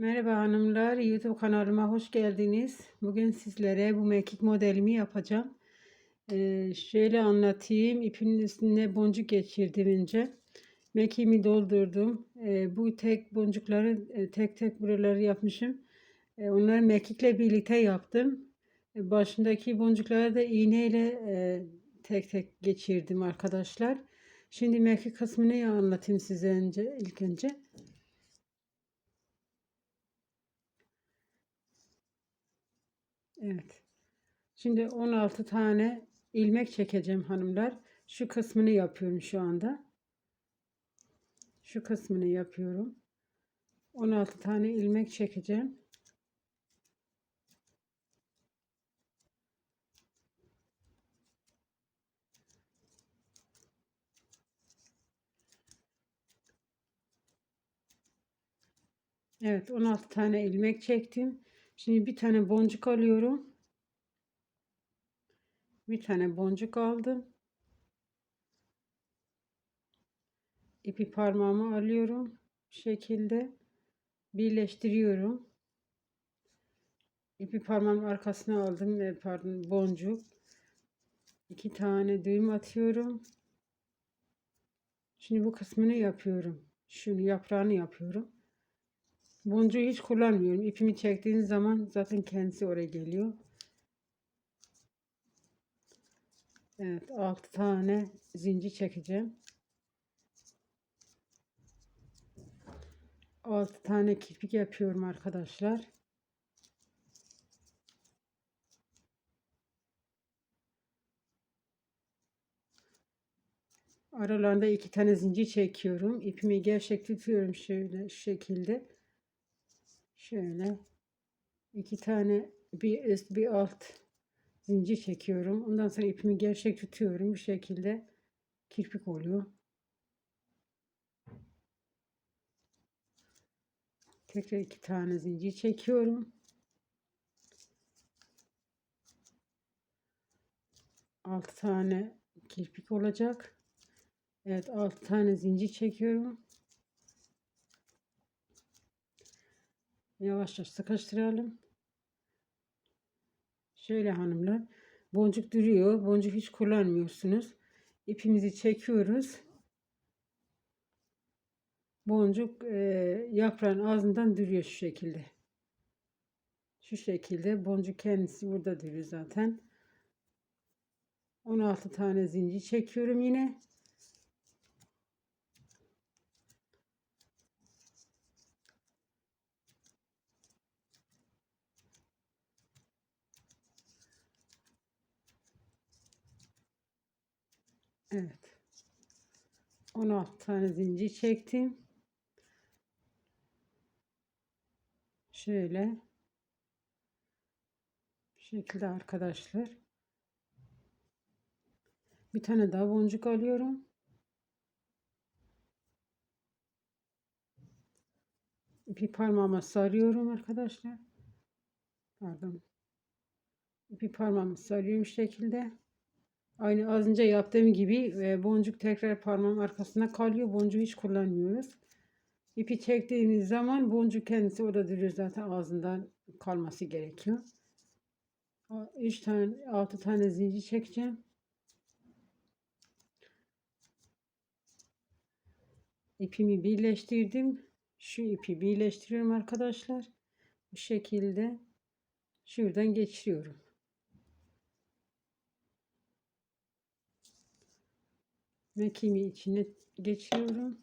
Merhaba hanımlar, YouTube kanalıma hoş geldiniz. Bugün sizlere bu mekik modelimi yapacağım. Ee, şöyle anlatayım. İpin üstüne boncuk geçirdim önce. Mekiğimi doldurdum. Ee, bu tek boncukları e, tek tek buraları yapmışım. Ee, onları mekikle birlikte yaptım. Ee, başındaki boncukları da iğneyle e, tek tek geçirdim arkadaşlar. Şimdi mekik kısmını anlatayım size önce ilk önce. Evet. Şimdi 16 tane ilmek çekeceğim hanımlar. Şu kısmını yapıyorum şu anda. Şu kısmını yapıyorum. 16 tane ilmek çekeceğim. Evet 16 tane ilmek çektim. Şimdi bir tane boncuk alıyorum. Bir tane boncuk aldım. İpi parmağımı alıyorum. Bu şekilde birleştiriyorum. İpi parmağımın arkasına aldım ve pardon boncuk. İki tane düğüm atıyorum. Şimdi bu kısmını yapıyorum. Şunu yaprağını yapıyorum. Boncuğu hiç kullanmıyorum. İpimi çektiğiniz zaman zaten kendisi oraya geliyor. Evet 6 tane zincir çekeceğim. 6 tane kirpik yapıyorum arkadaşlar. Aralarında iki tane zincir çekiyorum. İpimi gevşek tutuyorum şöyle şu şekilde. Şöyle iki tane bir üst bir alt zincir çekiyorum. Ondan sonra ipimi gevşek tutuyorum. Bu şekilde kirpik oluyor. Tekrar iki tane zincir çekiyorum. Altı tane kirpik olacak. Evet altı tane zincir çekiyorum. Yavaş yavaş sıkıştıralım. Şöyle hanımlar. Boncuk duruyor. Boncuk hiç kullanmıyorsunuz. İpimizi çekiyoruz. Boncuk e, yaprağın ağzından duruyor şu şekilde. Şu şekilde. Boncuk kendisi burada duruyor zaten. 16 tane zincir çekiyorum yine. Evet. 16 tane zincir çektim. Şöyle. Bu şekilde arkadaşlar. Bir tane daha boncuk alıyorum. İpi parmağıma sarıyorum arkadaşlar. Pardon. İpi parmağımı sarıyorum şekilde. Aynı az önce yaptığım gibi e, boncuk tekrar parmağın arkasına kalıyor. Boncuğu hiç kullanmıyoruz. İpi çektiğimiz zaman boncuk kendisi orada duruyor zaten ağzından kalması gerekiyor. 3 tane 6 tane zincir çekeceğim. İpimi birleştirdim. Şu ipi birleştiriyorum arkadaşlar. Bu şekilde şuradan geçiriyorum. Mekiğimi içine geçiyorum.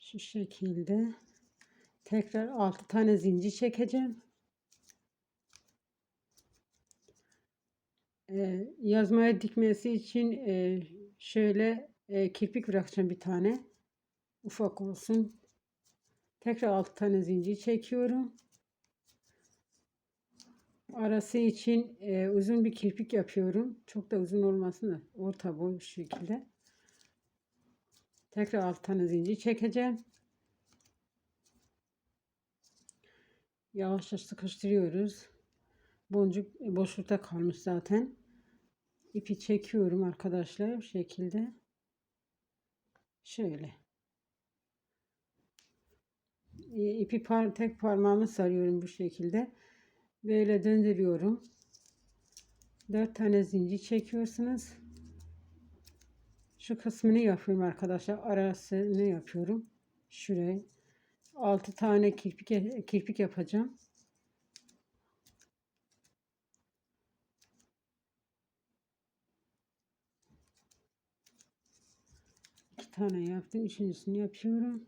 Şu şekilde tekrar 6 tane zincir çekeceğim. Ee, yazmaya dikmesi için e, şöyle e, kirpik bırakacağım bir tane ufak olsun. Tekrar 6 tane zincir çekiyorum. Arası için e, uzun bir kirpik yapıyorum. Çok da uzun olmasın da orta boy bir şekilde. Tekrar 6 tane zincir çekeceğim. Yavaşça sıkıştırıyoruz. Boncuk boşlukta kalmış zaten. İpi çekiyorum arkadaşlar bu şekilde. Şöyle. İpi par tek parmağımı sarıyorum bu şekilde. Böyle döndürüyorum. 4 tane zincir çekiyorsunuz. Şu kısmını yapıyorum arkadaşlar. Arasını yapıyorum. Şuraya. 6 tane kirpik kirpik yapacağım. İki tane yaptım. Üçüncüsünü yapıyorum.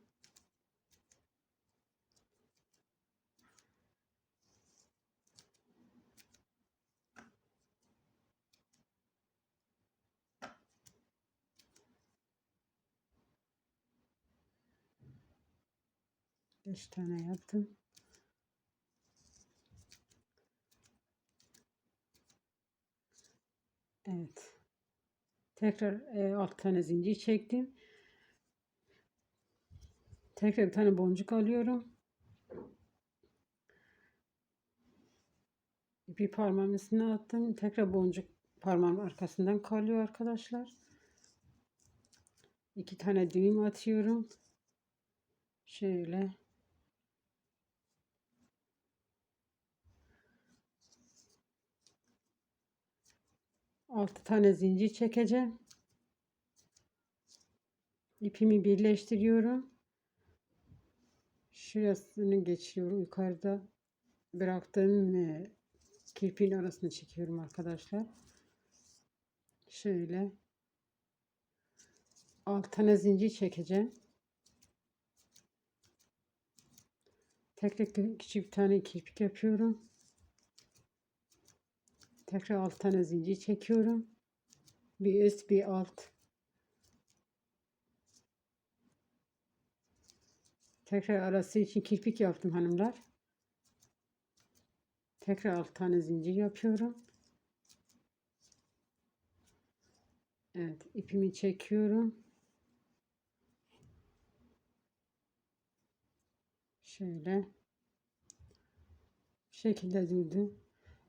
Beş tane yaptım. Evet. Tekrar e, tane zincir çektim. Tekrar bir tane boncuk alıyorum. Bir parmağımın üstüne attım. Tekrar boncuk parmağım arkasından kalıyor arkadaşlar. İki tane düğüm atıyorum. Şöyle. Altı tane zincir çekeceğim. İpimi birleştiriyorum. Şurasını geçiriyorum. Yukarıda bıraktığım e, kirpiğin arasını çekiyorum arkadaşlar. Şöyle. Alt tane zincir çekeceğim. Tekrar küçük bir tane kirpik yapıyorum. Tekrar alt tane zincir çekiyorum. Bir üst bir alt. Tekrar arası için kirpik yaptım hanımlar. Tekrar alt tane zincir yapıyorum. Evet ipimi çekiyorum. Şöyle. Şekilde durdu.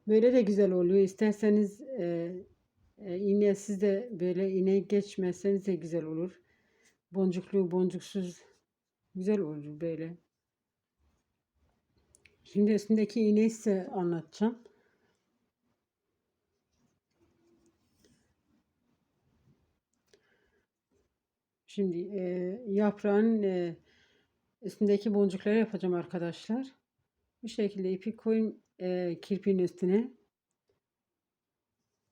Böyle de güzel oluyor. İsterseniz e, e, iğne siz de böyle iğne geçmezseniz de güzel olur. Boncuklu boncuksuz güzel olur böyle. Şimdi üstündeki iğneyi size anlatacağım. Şimdi e, yaprağın e, üstündeki boncukları yapacağım arkadaşlar. Bu şekilde ipi koyun e, kirpiğin üstüne.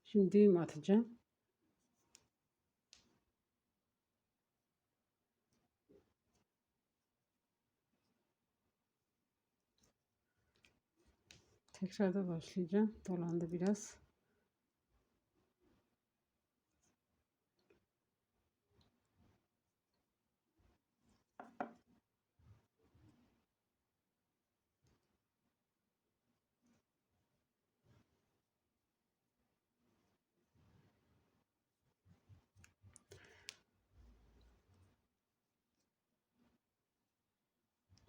Şimdi düğüm atacağım. Tekrar da başlayacağım. Dolandı biraz.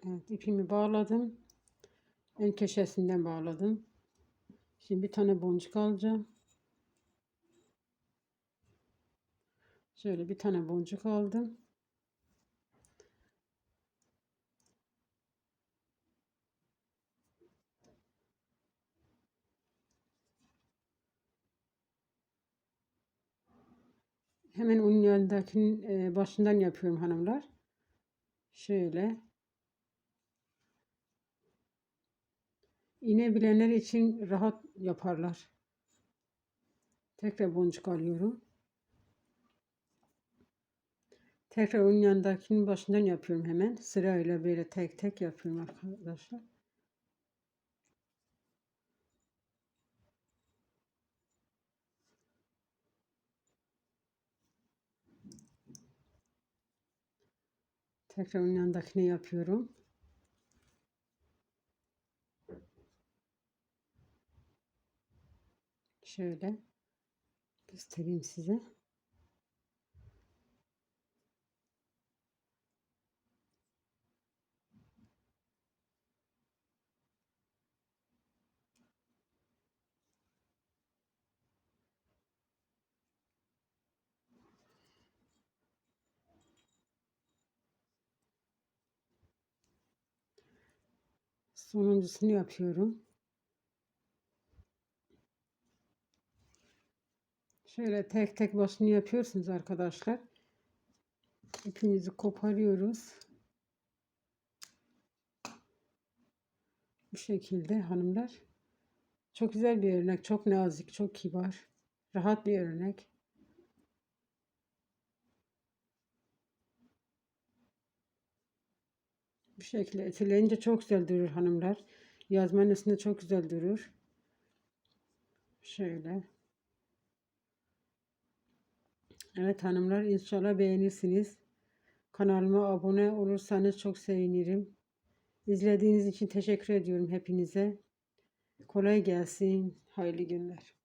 Evet, ipimi bağladım. En köşesinden bağladım. Şimdi bir tane boncuk alacağım. Şöyle bir tane boncuk aldım. Hemen onun yanındakinin başından yapıyorum hanımlar. Şöyle. İğne bilenler için rahat yaparlar. Tekrar boncuk alıyorum. Tekrar onun yanındakinin başından yapıyorum hemen. Sırayla böyle tek tek yapıyorum arkadaşlar. Tekrar onun yanındakini yapıyorum. Şöyle göstereyim size. Sonuncusunu yapıyorum. Şöyle tek tek başını yapıyorsunuz arkadaşlar. İpimizi koparıyoruz. Bu şekilde hanımlar. Çok güzel bir örnek. Çok nazik, çok kibar. Rahat bir örnek. Bu şekilde etileyince çok güzel durur hanımlar. Yazmanın üstünde çok güzel durur. Şöyle. Evet hanımlar inşallah beğenirsiniz. Kanalıma abone olursanız çok sevinirim. İzlediğiniz için teşekkür ediyorum hepinize. Kolay gelsin. Hayırlı günler.